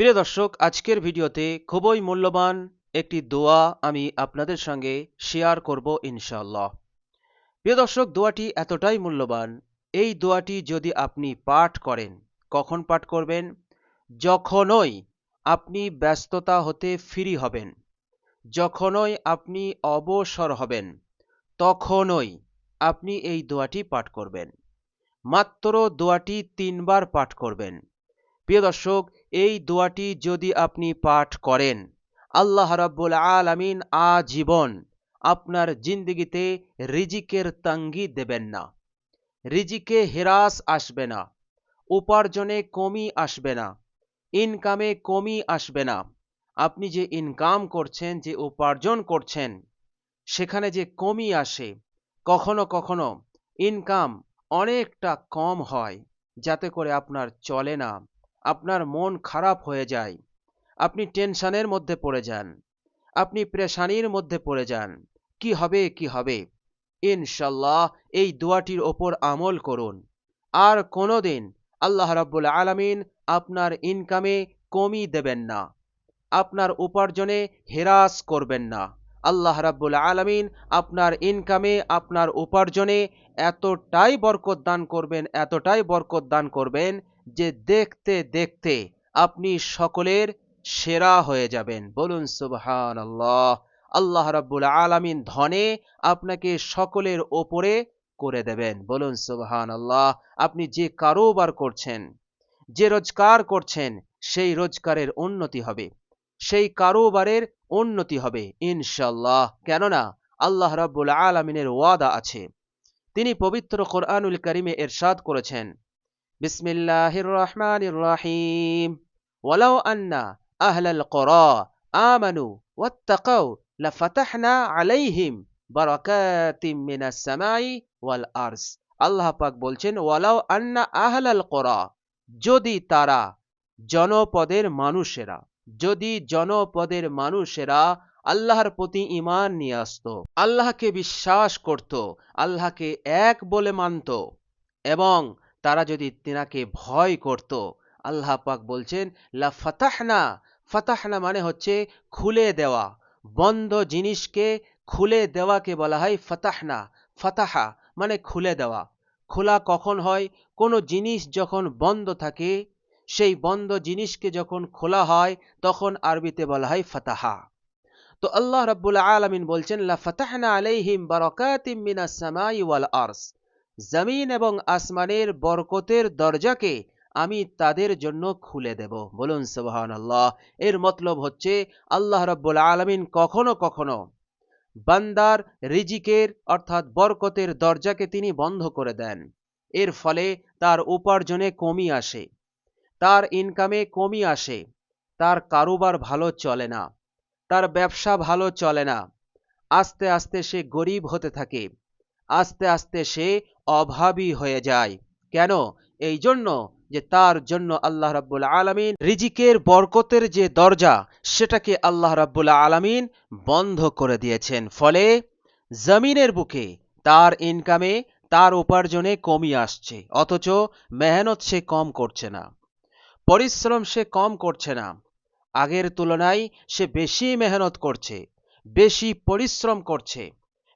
প্রিয় দর্শক, আজকের ভিডিওতে খুবই মূল্যবান একটি দোয়া আমি আপনাদের সঙ্গে শেয়ার করব ইনশাআল্লাহ। প্রিয় দর্শক, দোয়াটি এতটাই মূল্যবান, এই দোয়াটি যদি আপনি পাঠ করেন, কখন পাঠ করবেন? যখনই আপনি ব্যস্ততা হতে ফ্রি হবেন, যখনই আপনি অবসর হবেন, তখনই আপনি এই দোয়াটি পাঠ করবেন। মাত্র দোয়াটি তিনবার পাঠ করবেন। প্রিয় দর্শক এই দোয়াটি যদি আপনি পাঠ করেন, আল্লাহ রাব্বুল আলামিন আজীবন আপনার জিন্দগিতে রিজিকের তাঙ্গি দেবেন না। রিজিকে হেরাস আসবে না, উপার্জনে কমি আসবে না, ইনকামে কমি আসবে না। আপনি যে ইনকাম করছেন, যে উপার্জন করছেন, সেখানে যে কমি আসে, কখনো কখনো ইনকাম অনেকটা কম হয়, যাতে করে আপনার চলে না। আপনার মন খারাপ হয়ে যায়। আপনি টেনশনের মধ্যে পড়ে যান। আপনি প্রেশানির মধ্যে পড়ে যান। কি হবে কি হবে? ইনশাল্লাহ এই দোয়াটির ওপর আমল করুন। আর কোনোদিন আল্লাহ রাব্বুল আলামিন আপনার ইনকামে কমি দেবেন না। আপনার উপার্জনে হেরাস করবেন না। আল্লাহ রাব্বুল আলামিন আপনার ইনকামে, আপনার উপার্জনে এতটাই বরকত দান করবেন, এতটাই বরকত দান করবেন যে দেখতে দেখতে আপনি সকলের সেরা হয়ে যাবেন। বলুন সুবহান আল্লাহ আল্লাহ রাব্বুল আলামিন ধনে আপনাকে সকলের ওপরে করে দেবেন। বলুন সুবহান আল্লাহ আপনি যে কারোবার করছেন, যে রোজগার করছেন, সেই রোজগারের উন্নতি হবে। সেই কারোবারের উন্নতি হবে ইনশাল্লাহ কেননা আল্লাহ রাব্বুল আলামিনের ওয়াদা আছে। তিনি পবিত্র কোরআনুল করিমে এরশাদ করেছেন। বিসমিল্লাহির রহমানির রহিম ওয়ালাউ আন্না আহলাল করা আমানু ওয়াত্তাকাউ লাফাতাহনা আলাইহিম বারাকাতিম মিনাস সামাই ওয়াল আরস। আল্লাহ পাক বলছেন, ওয়ালাউ আন্না আহলাল করা, যদি তারা জনপদের মানুষেরা, যদি জনপদের মানুষেরা আল্লাহর প্রতি ইমান নিয়ে আসত, আল্লাহকে বিশ্বাস করত, আল্লাহকে এক বলে মানত এবং তারা যদি তিনাকে ভয় করত, আল্লাহ পাক বলছেন, লা ফাতাহনা ফাতাহনা মানে হচ্ছে খুলে দেওয়া। বন্ধ জিনিসকে খুলে দেওয়াকে বলা হয় ফাতাহনা। ফাতাহা মানে খুলে দেওয়া। খোলা কখন হয়? কোনো জিনিস যখন বন্ধ থাকে, সেই বন্ধ জিনিসকে যখন খোলা হয়, তখন আরবিতে বলা হয় ফাতাহা। তো আল্লাহ রাব্বুল আলামিন বলছেন, লা ফাতাহনা আলাইহিম বারাকাতিম মিনাস সামাই ওয়াল আরস জমিন এবং আসমানের বরকতের দরজাকে আমি তাদের জন্য খুলে দেব। বলুন, সুবহানাল্লাহ। এর মতলব হচ্ছে, আল্লাহ রাব্বুল আলামিন কখনো কখনো বান্দার রিজিকের, অর্থাৎ বরকতের দরজাকে তিনি বন্ধ করে দেন। এর ফলে তার উপার্জনে কমি আসে, তার ইনকামে কমি আসে, তার কারোবার ভালো চলে না, তার ব্যবসা ভালো চলে না, আস্তে আস্তে সে গরিব হতে থাকে। আস্তে আস্তে সে অভাবী হয়ে যায়। কেন? এই জন্য যে তার জন্য আল্লাহ রাব্বুল আলামিন রিজিকের বরকতের যে দরজা, সেটাকে আল্লাহ রাব্বুল আলামিন বন্ধ করে দিয়েছেন। ফলে জমিনের বুকে তার ইনকামে তার উপার্জনে কমই আসছে, অথচ মেহনত সে কম করছে না, পরিশ্রম সে কম করছে না। আগের তুলনায় সে বেশি মেহনত করছে, বেশি পরিশ্রম করছে।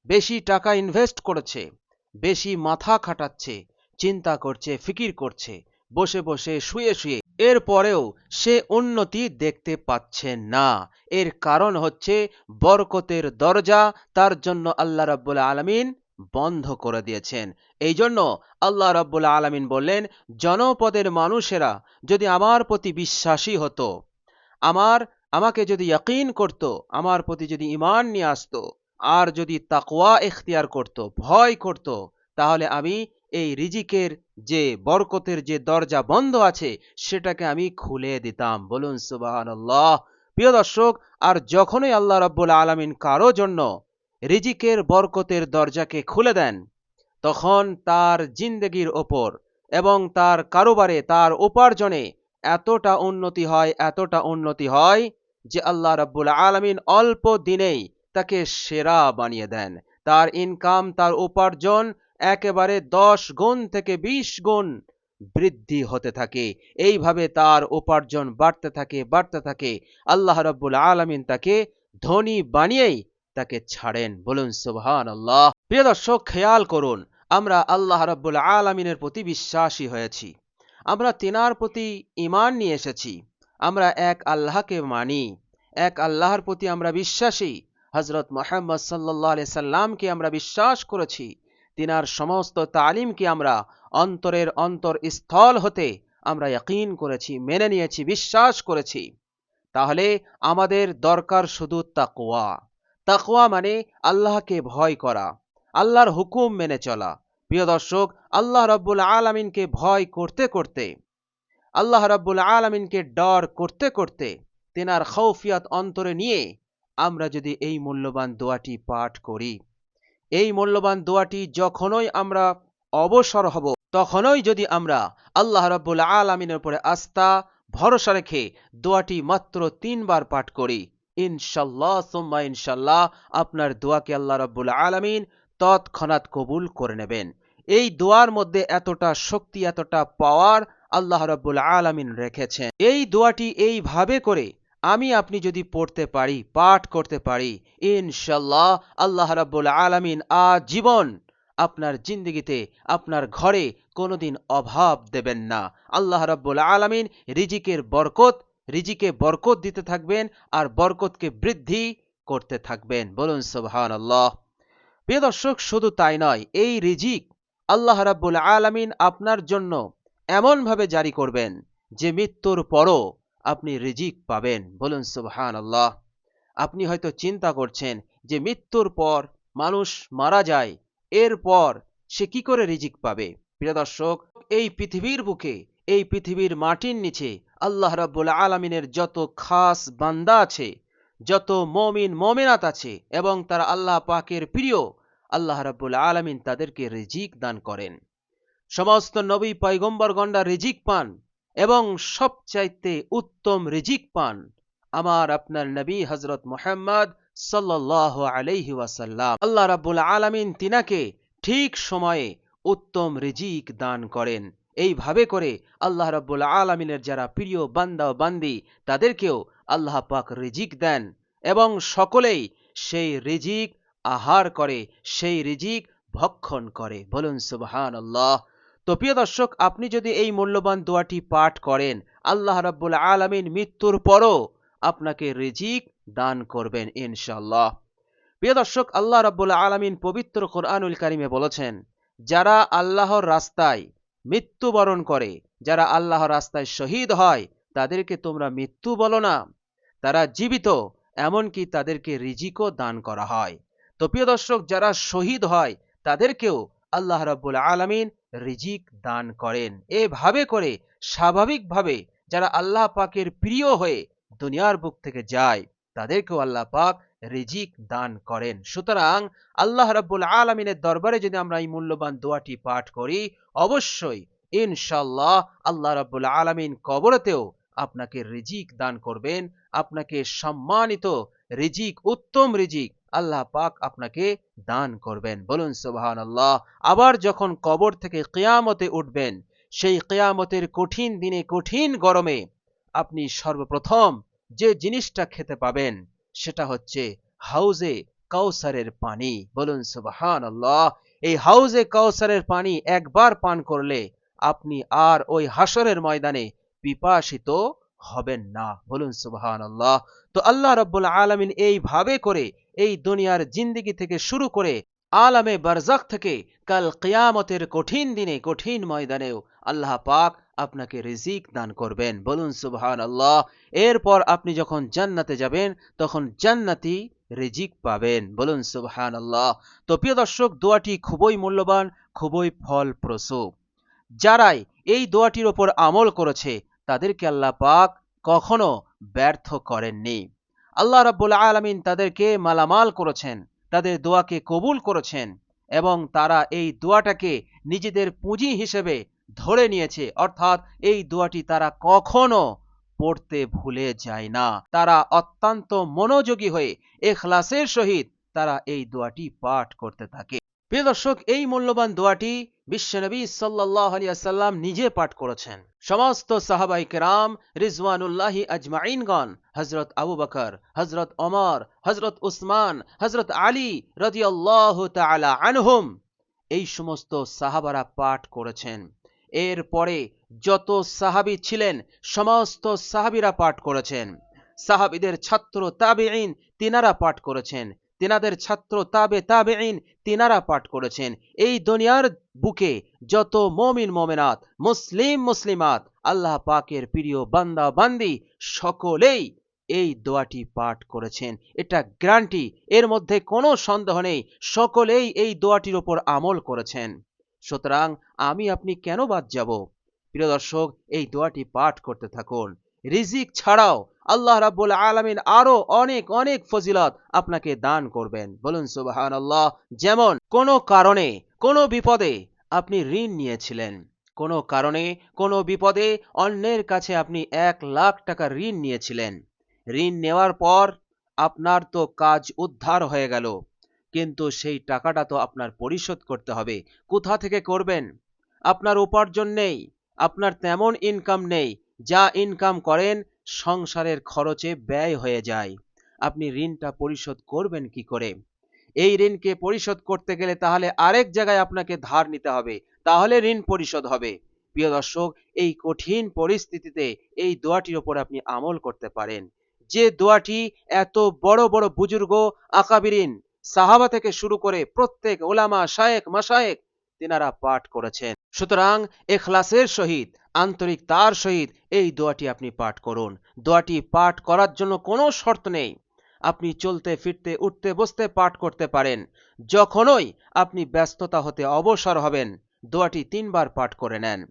বেশি টাকা ইনভেস্ট করেছে, বেশি মাথা খাটাচ্ছে, চিন্তা করছে, ফিকির করছে, বসে বসে শুয়ে শুয়ে। এর পরেও সে উন্নতি দেখতে পাচ্ছে না। এর কারণ হচ্ছে বরকতের দরজা তার জন্য আল্লাহ রাব্বুল আলমিন বন্ধ করে দিয়েছেন। এই জন্য আল্লাহ রাব্বুল আলমিন বললেন, জনপদের মানুষেরা যদি আমার প্রতি বিশ্বাসী হতো, আমার, আমাকে যদি ইয়াকিন করত, আমার প্রতি যদি ইমান নিয়ে আসতো আর যদি তাকওয়া এখতিয়ার করত, ভয় করত, তাহলে আমি এই রিজিকের যে বরকতের যে দরজা বন্ধ আছে, সেটাকে আমি খুলে দিতাম। বলুন আল্লাহ প্রিয় দর্শক, আর যখনই আল্লাহ রব্বুল আলমিন কারও জন্য রিজিকের বরকতের দরজাকে খুলে দেন, তখন তার জিন্দগির ওপর এবং তার কারোবারে, তার উপার্জনে এতটা উন্নতি হয়, এতটা উন্নতি হয় যে আল্লাহ রব্বুল আলমিন অল্প দিনেই তাকে সেরা বানিয়ে দেন। তার ইনকাম তার উপার্জন একেবারে দশ গুণ থেকে বিশ গুণ বৃদ্ধি হতে থাকে। এইভাবে তার উপার্জন বাড়তে থাকে বাড়তে থাকে। আল্লাহ রাব্বুল আলামিন তাকে ধনী বানিয়েই তাকে ছাড়েন। বলুন সুবহান আল্লাহ প্রিয় দর্শক, খেয়াল করুন, আমরা আল্লাহ রাব্বুল আলামিনের প্রতি বিশ্বাসী হয়েছি। আমরা তিনার প্রতি ঈমান নিয়ে এসেছি। আমরা এক আল্লাহকে মানি। এক আল্লাহর প্রতি আমরা বিশ্বাসী। হজরত মোহাম্মদ সাল্লাহ আলি সাল্লামকে আমরা বিশ্বাস করেছি। তিনার সমস্ত তালিমকে আমরা অন্তরের অন্তর স্থল হতে আমরা ইয়াকিন করেছি, মেনে নিয়েছি, বিশ্বাস করেছি। তাহলে আমাদের দরকার শুধু তাকওয়া। তাকওয়া মানে আল্লাহকে ভয় করা, আল্লাহর হুকুম মেনে চলা। প্রিয় দর্শক, আল্লাহ রব্বুল আলমিনকে ভয় করতে করতে, আল্লাহ রব্বুল আলমিনকে ডর করতে করতে, তেনার খৌফিয়াত অন্তরে নিয়ে আমরা যদি এই মূল্যবান দোয়াটি পাঠ করি, এই মূল্যবান দোয়াটি যখনই আমরা অবসর হব, তখনই যদি আমরা আল্লাহ রব্বুল আলমিনের উপরে আস্থা, ভরসা রেখে দোয়াটি মাত্র তিনবার পাঠ করি, ইনশাল্লাহ সুম্মা ইনশাল্লাহ আপনার দোয়াকে আল্লাহ রব্বুল আলমিন তৎক্ষণাৎ কবুল করে নেবেন। এই দোয়ার মধ্যে এতটা শক্তি, এতটা পাওয়ার আল্লাহ রব্বুল আলমিন রেখেছেন। এই দোয়াটি এইভাবে করে আমি আপনি যদি পড়তে পারি, পাঠ করতে পারি, ইনশাল্লাহ আল্লাহ রাব্বুল আলামিন আজীবন আপনার জিন্দগিতে, আপনার ঘরে কোনোদিন অভাব দেবেন না। আল্লাহ রাব্বুল আলামিন রিজিকের বরকত, রিজিকে বরকত দিতে থাকবেন আর বরকতকে বৃদ্ধি করতে থাকবেন। বলুন সুবহান আল্লাহ প্রিয় দর্শক, শুধু তাই নয়, এই রিজিক আল্লাহ রাব্বুল আলামিন আপনার জন্য এমনভাবে জারি করবেন যে মৃত্যুর পরও আপনি রিজিক পাবেন। বলুন সুবহান আল্লাহ আপনি হয়তো চিন্তা করছেন যে মৃত্যুর পর মানুষ মারা যায়, এরপর সে কি করে রিজিক পাবে? প্রিয় দর্শক, এই পৃথিবীর বুকে, এই পৃথিবীর মাটির নিচে আল্লাহ রাব্বুল আলমিনের যত খাস বান্দা আছে, যত মমিন, মমিনাত আছে এবং তারা আল্লাহ পাকের প্রিয়, আল্লাহ রাব্বুল আলমিন তাদেরকে রিজিক দান করেন। সমস্ত নবী পয়গম্বরগণ্ডা রিজিক পান। এবং সবচাইতে উত্তম রিজিক পান আমার আপনার নবী হজরত মোহাম্মদ সাল্লাহ আলাইহি ওয়াসাল্লাম। আল্লাহ রাব্বুল আলামিন তিনাকে ঠিক সময়ে উত্তম রিজিক দান করেন। এইভাবে করে আল্লাহ রাব্বুল আলামিনের যারা প্রিয় বান্দা বান্দি, তাদেরকেও আল্লাহ পাক রিজিক দেন এবং সকলেই সেই রিজিক আহার করে, সেই রিজিক ভক্ষণ করে। বলুন সুবহান আল্লাহ তো প্রিয় দর্শক, আপনি যদি এই মূল্যবান দোয়াটি পাঠ করেন, আল্লাহ রাব্বুল আলামিন মৃত্যুর পরও আপনাকে রিজিক দান করবেন ইনশাল্লাহ প্রিয় দর্শক, আল্লাহ রাব্বুল আলামিন পবিত্র কোরআনুল কারিমে বলেছেন, যারা আল্লাহর রাস্তায় মৃত্যুবরণ করে, যারা আল্লাহর রাস্তায় শহীদ হয়, তাদেরকে তোমরা মৃত্যু বলো না। তারা জীবিত, এমনকি তাদেরকে রিজিকও দান করা হয়। তো প্রিয় দর্শক, যারা শহীদ হয়, তাদেরকেও আল্লাহ রাব্বুল আলামিন রিজিক দান করেন। এভাবে করে স্বাভাবিকভাবে যারা আল্লাহ পাকের প্রিয় হয়ে দুনিয়ার বুক থেকে যায়, তাদেরকেও আল্লাহ পাক রিজিক দান করেন। সুতরাং আল্লাহ রাব্বুল আলমিনের দরবারে যদি আমরা এই মূল্যবান দোয়াটি পাঠ করি, অবশ্যই ইনশাল্লাহ আল্লাহ রাব্বুল আলমিন কবরতেও আপনাকে রিজিক দান করবেন। আপনাকে সম্মানিত রিজিক, উত্তম রিজিক আল্লাহ পাক আপনাকে দান করবেন। বলুন সুবহান আল্লাহ আবার যখন কবর থেকে কেয়ামতে উঠবেন, সেই কেয়ামতের কঠিন দিনে, কঠিন গরমে আপনি সর্বপ্রথম যে জিনিসটা খেতে পাবেন, সেটা হচ্ছে হাউজে কাউসারের পানি। বলুন সুবহান আল্লাহ এই হাউজে কাউসারের পানি একবার পান করলে আপনি আর ওই হাসরের ময়দানে পিপাসিত হবেন না। বলুন সুবহান আল্লাহ তো আল্লাহ রব্বুল আলমিন এইভাবে করে এই দুনিয়ার জিন্দিগি থেকে শুরু করে আলামে বারজাক থেকে কাল কিয়ামতের কঠিন দিনে, কঠিন ময়দানেও আল্লাহ পাক আপনাকে রিজিক দান করবেন। বলুন সুবহান আল্লাহ এরপর আপনি যখন জান্নাতে যাবেন, তখন জান্নাতি রিজিক পাবেন। বলুন সুবহান আল্লাহ তো প্রিয় দর্শক, দোয়াটি খুবই মূল্যবান, খুবই ফলপ্রসূ। যারাই এই দোয়াটির ওপর আমল করেছে তাদেরকে আল্লাহ পাক কখনো ব্যর্থ করেননি। আল্লাহ রাব্বুল আলমিন তাদেরকে মালামাল করেছেন, তাদের দোয়াকে কবুল করেছেন এবং তারা এই দোয়াটাকে নিজেদের পুঁজি হিসেবে ধরে নিয়েছে। অর্থাৎ এই দোয়াটি তারা কখনো পড়তে ভুলে যায় না। তারা অত্যন্ত মনোযোগী হয়ে এখলাসের সহিত তারা এই দোয়াটি পাঠ করতে থাকে। প্রিয় দর্শক, এই মূল্যবান দোয়াটি বিশ্বনবী সাল্লাহ আলিয়াল্লাম নিজে পাঠ করেছেন। সমস্ত সাহাবাই কেরাম, রিজওয়ানুল্লাহি আজমাইনগণ হজরত আবু বকর হজরত ওমর হজরত উসমান হজরত আলী রদিয়াল্লাহ তালা আনহুম, এই সমস্ত সাহাবারা পাঠ করেছেন। এর পরে যত সাহাবি ছিলেন, সমস্ত সাহাবিরা পাঠ করেছেন। সাহাবিদের ছাত্র তাবেইন তিনারা পাঠ করেছেন। তিনাদের ছাত্র তাবে তাবেইন তিনারা পাঠ করেছেন। এই দুনিয়ার বুকে যত মমিন মোমেনাত, মুসলিম মুসলিমাত, আল্লাহ পাকের প্রিয় বান্দা বান্দি, সকলেই এই দোয়াটি পাঠ করেছেন। এটা গ্রান্টি এর মধ্যে কোনো সন্দেহ নেই, সকলেই এই দোয়াটির ওপর আমল করেছেন। সুতরাং আমি আপনি কেন বাদ যাব? প্রিয় দর্শক, এই দোয়াটি পাঠ করতে থাকুন। রিজিক ছাড়াও আল্লাহ রাব্বুল আলামিন আরও অনেক অনেক ফজিলত আপনাকে দান করবেন। বলুন সুবাহান আল্লাহ যেমন কোনো কারণে, কোনো বিপদে আপনি ঋণ নিয়েছিলেন। কোনো কারণে, কোনো বিপদে অন্যের কাছে আপনি এক লাখ টাকা ঋণ নিয়েছিলেন। ঋণ নেওয়ার পর আপনার তো কাজ উদ্ধার হয়ে গেল, কিন্তু সেই টাকাটা তো আপনার পরিশোধ করতে হবে। কোথা থেকে করবেন? আপনার উপার্জন নেই, আপনার তেমন ইনকাম নেই, যা ইনকাম করেন সংসারের খরচে ব্যয় হয়ে যায়। আপনি ঋণটা পরিশোধ করবেন কি করে? এই ঋণকে পরিশোধ করতে গেলে তাহলে আরেক জায়গায় আপনাকে ধার নিতে হবে, তাহলে ঋণ পরিশোধ হবে। প্রিয় দর্শক, এই কঠিন পরিস্থিতিতে এই দোয়াটির ওপর আপনি আমল করতে পারেন। যে দোয়াটি এত বড় বড় বুজুর্গ আকাবিরিন সাহাবা থেকে শুরু করে প্রত্যেক ওলামা শায়েক মাসায়েক তিনারা পাঠ করেছেন। সুতরাং এখলাসের সহিত, আন্তরিক তার সহিত এই দোয়াটি আপনি পাঠ করুন। দোয়াটি পাঠ করার জন্য কোনো শর্ত নেই। আপনি চলতে, ফিরতে, উঠতে, বসতে পাঠ করতে পারেন। যখনই আপনি ব্যস্ততা হতে অবসর হবেন, দোয়াটি তিনবার পাঠ করে নেন।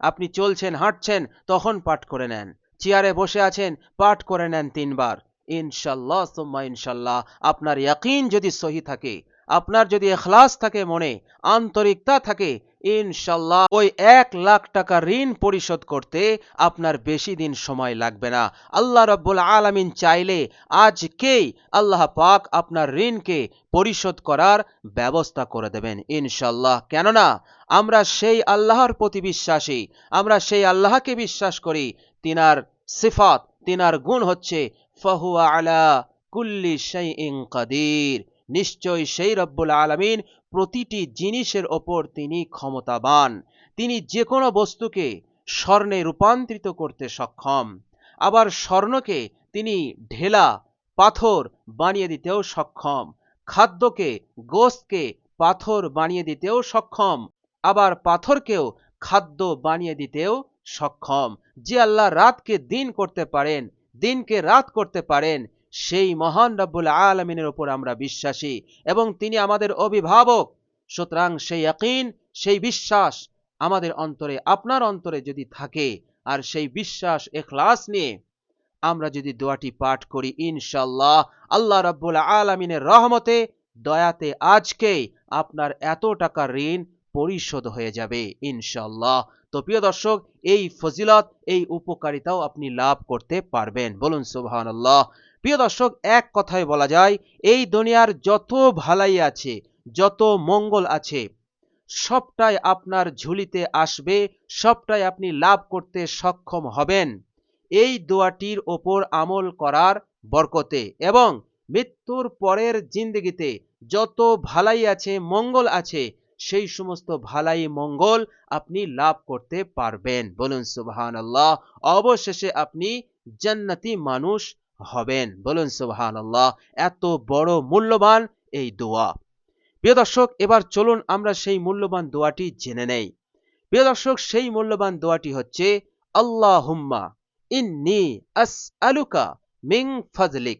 আপনি চলছেন, হাঁটছেন, তখন পাঠ করে নেন। চেয়ারে বসে আছেন, পাঠ করে নেন তিনবার। ইনশাল্লাহ, সোম্মা ইনশাল্লাহ। আপনার ইয়াকিন যদি সহি থাকে আপনার যদি এখলাস থাকে মনে, আন্তরিকতা থাকে, ইনশাল্লাহ ওই এক লাখ টাকা ঋণ পরিশোধ করতে আপনার বেশি দিন সময় লাগবে না। আল্লাহ রব্বুল আলমিন চাইলে আজকেই আল্লাহ পাক আপনার ঋণকে পরিশোধ করার ব্যবস্থা করে দেবেন, ইনশাল্লাহ। কেননা, আমরা সেই আল্লাহর প্রতি বিশ্বাসী, আমরা সেই আল্লাহকে বিশ্বাস করি, তিনার সিফাত, তিনার গুণ হচ্ছে, ফাহুয়া আলা কুল্লি শাইইন কাদির। নিশ্চয় সেই রব্বুল আলমিন প্রতিটি জিনিসের ওপর তিনি ক্ষমতাবান। তিনি যে কোনো বস্তুকে স্বর্ণে রূপান্তরিত করতে সক্ষম। আবার স্বর্ণকে তিনি ঢেলা, পাথর বানিয়ে দিতেও সক্ষম। খাদ্যকে গোস্তকে পাথর বানিয়ে দিতেও সক্ষম। আবার পাথরকেও খাদ্য বানিয়ে দিতেও সক্ষম। যে আল্লাহ রাতকে দিন করতে পারেন, দিনকে রাত করতে পারেন সেই মহান রব্বুল আলমিনের ওপর আমরা বিশ্বাসী এবং তিনি আমাদের অভিভাবক। সুতরাং সেই ইয়াকিন, সেই বিশ্বাস আমাদের অন্তরে, আপনার অন্তরে যদি থাকে আর সেই বিশ্বাস, এখলাস নিয়ে আমরা যদি দোয়াটি পাঠ করি ইনশাল্লাহ আল্লাহ রব্বুল আলমিনের রহমতে দয়াতে আজকেই আপনার এত টাকা ঋণ পরিশোধ হয়ে যাবে ইনশাল্লাহ তো প্রিয় দর্শক, এই ফজিলত, এই উপকারিতাও আপনি লাভ করতে পারবেন। বলুন আল্লাহ প্রিয় দর্শক, এক কথায় বলা যায়, এই দুনিয়ার যত ভালাই আছে, যত মঙ্গল আছে, সবটাই আপনার ঝুলিতে আসবে, সবটাই আপনি লাভ করতে সক্ষম হবেন। এই দোয়াটির ওপর আমল করার বরকতে এবং মৃত্যুর পরের জিন্দগিতে যত ভালাই আছে, মঙ্গল আছে, সেই সমস্ত ভালাই মঙ্গল আপনি লাভ করতে পারবেন। বলুন সুবহান আল্লাহ অবশেষে আপনি জান্নাতি মানুষ হবেন। বলুন সুবহান আল্লাহ এত বড় মূল্যবান এই দোয়া। প্রিয় দর্শক, এবার চলুন আমরা সেই মূল্যবান দোয়াটি জেনে নেই। প্রিয় দর্শক, সেই মূল্যবান দোয়াটি হচ্ছে আল্লাহ হুম্মা ইন্নি আস আলুকা মিং ফজলিক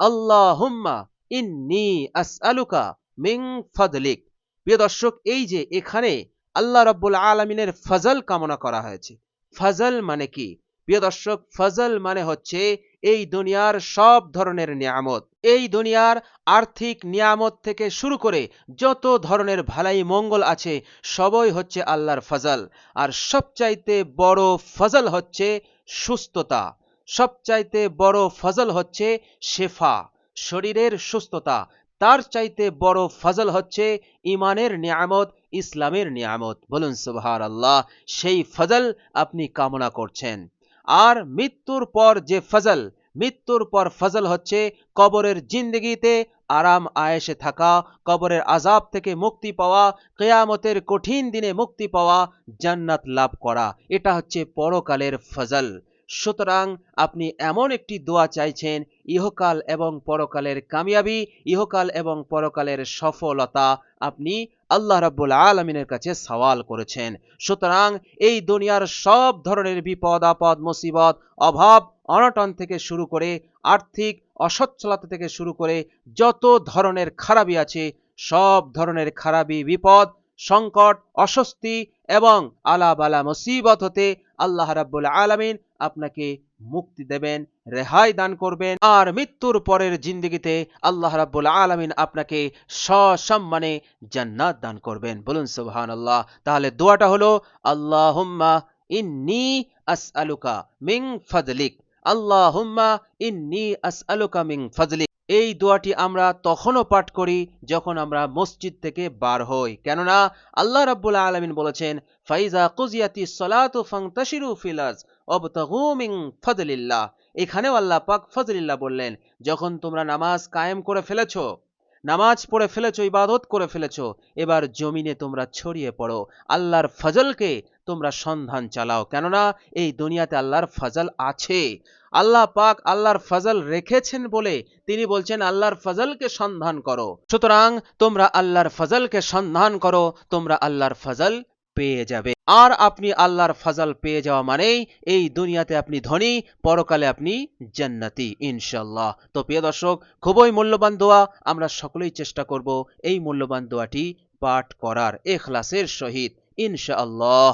আল্লাহ হুম্মা ইন্নি আস আলুকা মিং ফজলিক প্রিয় দর্শক, এই যে এখানে আল্লাহ রব্বুল আলমিনের ফজল কামনা করা হয়েছে। ফজল মানে কি? প্রিয় দর্শক, ফজল মানে হচ্ছে এই দুনিয়ার সব ধরনের নিয়ামত, এই দুনিয়ার আর্থিক নিয়ামত থেকে শুরু করে যত ধরনের ভালাই মঙ্গল আছে, সবই হচ্ছে আল্লাহর ফজল। আর সবচাইতে বড় ফজল হচ্ছে সুস্থতা। সবচাইতে বড় ফজল হচ্ছে শেফা, শরীরের সুস্থতা। তার চাইতে বড় ফজল হচ্ছে ইমানের নিয়ামত, ইসলামের নিয়ামত। বলুন সুবহান আল্লাহ সেই ফজল আপনি কামনা করছেন। আর মৃত্যুর পর যে ফজল, মৃত্যুর পর ফজল হচ্ছে কবরের জিন্দগিতে আরাম আয়েসে থাকা, কবরের আজাব থেকে মুক্তি পাওয়া, কেয়ামতের কঠিন দিনে মুক্তি পাওয়া, জান্নাত লাভ করা। এটা হচ্ছে পরকালের ফজল। সুতরাং আপনি এমন একটি দোয়া চাইছেন, ইহকাল এবং পরকালের কামিয়াবি, ইহকাল এবং পরকালের সফলতা। আপনি আল্লাহ রাব্বুল আলমিনের কাছে সওয়াল করেছেন। সুতরাং এই দুনিয়ার সব ধরনের বিপদ, আপদ, মুসিবত, অভাব অনটন থেকে শুরু করে আর্থিক অসচ্ছলতা থেকে শুরু করে যত ধরনের খারাপি আছে, সব ধরনের খারাপি বিপদ, সংকট, অস্বস্তি এবং আলাবালা মুসিবত হতে আল্লাহ রাব্বুল আলামিন আপনাকে মুক্তি দেবেন, রেহাই দান করবেন। আর মৃত্যুর পরের জিন্দগিতে আল্লাহ রাব্বুল আলামিন আপনাকে সসম্মানে জান্নাত দান করবেন। বলুন সুবহানাল্লাহ। তাহলে দোয়াটা হলো, আল্লাহুম্মা ইন্নী আসআলুকা মিন ফাদলিক। আল্লাহুম্মা ইন্নী আসআলুকা মিন ফাদলিক। এই দোয়াটি আমরা তখনও পাঠ করি যখন আমরা মসজিদ থেকে বার হই। কেননা আল্লাহ রাব্বুল আলামিন বলেছেন, ফাইজা কুজিয়াতি সলাতু ফাংতাশিরু ফিল আরজ ওয়াবতাগু মিন ফাদলিল্লাহ। এখানেও আল্লাহ পাক ফজলিল্লাহ বললেন, যখন তোমরা নামাজ কায়েম করে ফেলেছো, নামাজ পড়ে ফেলেছো, ইবাদত করে ফেলেছো, এবার জমিনে তোমরা ছড়িয়ে পড়ো। আল্লাহর ফজলকে তোমরা সন্ধান চালাও। কেননা এই দুনিয়াতে আল্লাহর ফজল আছে। আল্লাহ পাক আল্লাহর ফজল রেখেছেন বলে তিনি বলছেন, আল্লাহর ফজলকে সন্ধান করো। সুতরাং তোমরা আল্লাহর ফজলকে সন্ধান করো, তোমরা আল্লাহর ফজল পেয়ে যাবে। আর আপনি আল্লাহর ফজল পেয়ে যাওয়া মানেই এই দুনিয়াতে আপনি ধনী, পরকালে আপনি জান্নাতি ইনশাল্লাহ তো প্রিয় দর্শক, খুবই মূল্যবান দোয়া, আমরা সকলেই চেষ্টা করব এই মূল্যবান দোয়াটি পাঠ করার, এখলাসের সহিত, ইনশাআল্লাহ।